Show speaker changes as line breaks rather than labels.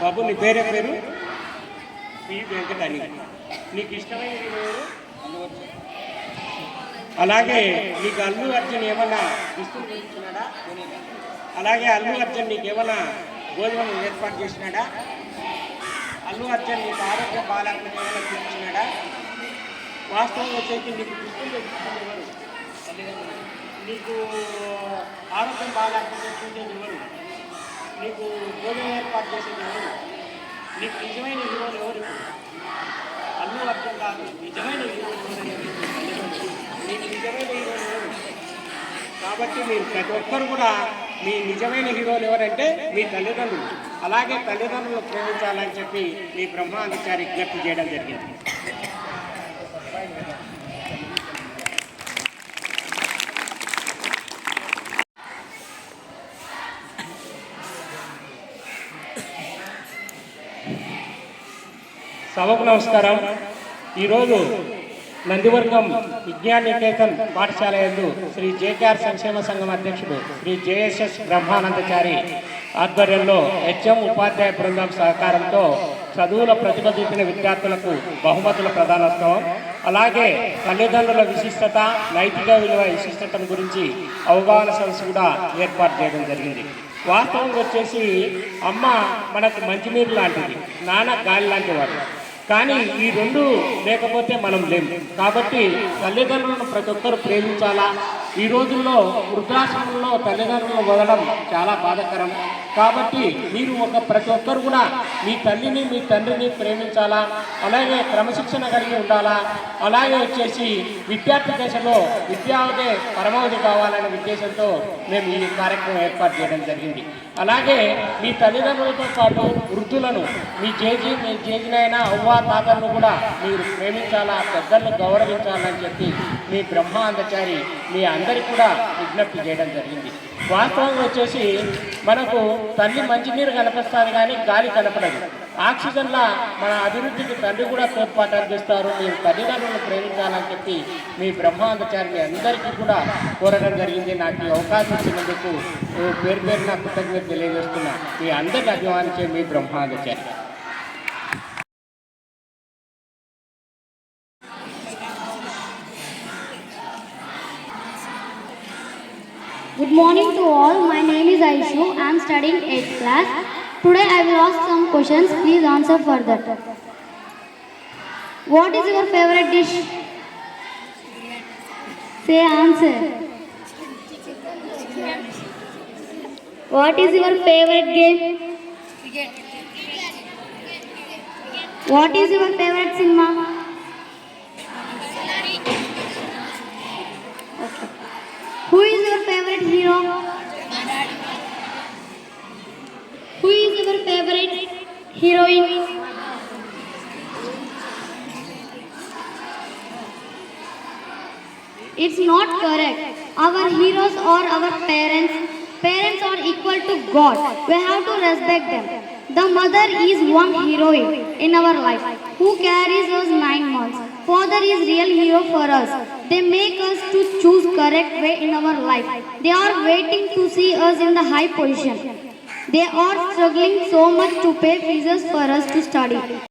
బాబు నీ పేరే పేరు పి. వెంకటని. నీకు ఇష్టమైన అలాగే నీకు అల్లు అర్జున్ ఏమన్నా దుస్తులు అలాగే అల్లు అర్జున్ నీకు ఏమన్నా భోజనం ఏర్పాటు చేసినాడా? అల్లు అర్జున్ నీకు ఆరోగ్య బాగాలేకుండా ఏమైనా చూపించినాడా? వాస్తవంగా వచ్చేసి నీకు దుస్తులు నీకు ఆరోగ్యం బాగాలేకుండా చూసేది ఎవరు? నీకు భోజనం ఏర్పాటు చేసేది ఎవరు నీకు నిజమైన హీరోలు ఎవరు? అల్లు అర్థం కాదు నిజమైన హీరోలు నీకు నిజమైన హీరోలు ఎవరు? కాబట్టి మీరు ప్రతి ఒక్కరు కూడా మీ నిజమైన హీరోలు ఎవరంటే మీ తల్లిదండ్రులు. అలాగే తల్లిదండ్రులు ప్రేమించాలని చెప్పి మీ బ్రహ్మాండచారి విజ్ఞప్తి చేయడం జరిగింది. సభకు నమస్కారం. ఈరోజు నందివర్గం విజ్ఞాన నికేతన్ పాఠశాల ఎందు శ్రీ జేకేఆర్ సంక్షేమ సంఘం అధ్యక్షుడు శ్రీ జేఎస్ఎస్ బ్రహ్మానందచారి ఆధ్వర్యంలో హెచ్ఎం ఉపాధ్యాయ బృందం సహకారంతో చదువుల ప్రతిభ చూపిన విద్యార్థులకు బహుమతుల ప్రధానోత్సవం. అలాగే తల్లిదండ్రుల విశిష్టత నైతిక విలువ విశిష్టతను గురించి అవగాహన సదస్సు కూడా ఏర్పాటు చేయడం జరిగింది. వాస్తవం వచ్చేసి అమ్మ మనకు మంచినీరు లాంటిది నాన్న గాలి లాంటి వాడు కానీ ఈ రెండు లేకపోతే మనం లేము కాబట్టి తల్లిదండ్రులను ప్రతి ఒక్కరు ప్రేమించాలా? ఈ రోజుల్లో వృద్ధాశ్రమంలో తల్లిదండ్రులను వదలడం చాలా బాధకరం. కాబట్టి మీరు ఒక ప్రతి ఒక్కరు కూడా మీ తల్లిని మీ తండ్రిని ప్రేమించాలా? అలాగే క్రమశిక్షణ కలిగి ఉండాలా? అలాగే వచ్చేసి విద్యార్థి దశలో విద్యావదే పరమావధి కావాలనే ఉద్దేశంతో మేము ఈ కార్యక్రమం ఏర్పాటు చేయడం జరిగింది. అలాగే మీ తల్లిదండ్రులతో పాటు వృద్ధులను మీ చేజీ మీ చేజీనైనా అవ్వ తాతలను కూడా మీరు ప్రేమించాలా? పెద్దలను గౌరవించాలని చెప్పి మీ బ్రహ్మాందచారి మీ అందరికి కూడా విజ్ఞప్తి చేయడం జరిగింది. వాస్తవంగా వచ్చేసి మనకు తల్లి మంచినీరు కనిపిస్తుంది కానీ గాలి కనపడదు. ఆక్సిజన్లా మన అభివృద్ధికి తండ్రి కూడా తోడ్పాటు అందిస్తారు. మీరు తల్లిదండ్రులను ప్రేమించాలని చెప్పి మీ బ్రహ్మాందచారిని అందరికీ కూడా కోరడం జరిగింది. నాకు ఈ అవకాశం ఇచ్చినందుకు పేరు పేరు నా కృతజ్ఞత తెలియజేస్తున్నా. మీ అందరిని అభిమానించే మీ బ్రహ్మాందచారి
Good morning to all. My name is Aishu. I am studying 8th class. Today I will ask some questions. Please answer for that. What is your favorite dish? Say answer. What is your favorite game? What is your favorite heroine? It's not correct. Our heroes are our parents. Parents are equal to God. We have to respect them. The mother is one heroine in our life who carries us nine months. Father is real hero for us. They make us to choose correct way in our life. They are waiting to see us in the high position. They are struggling so much to pay fees for us to study.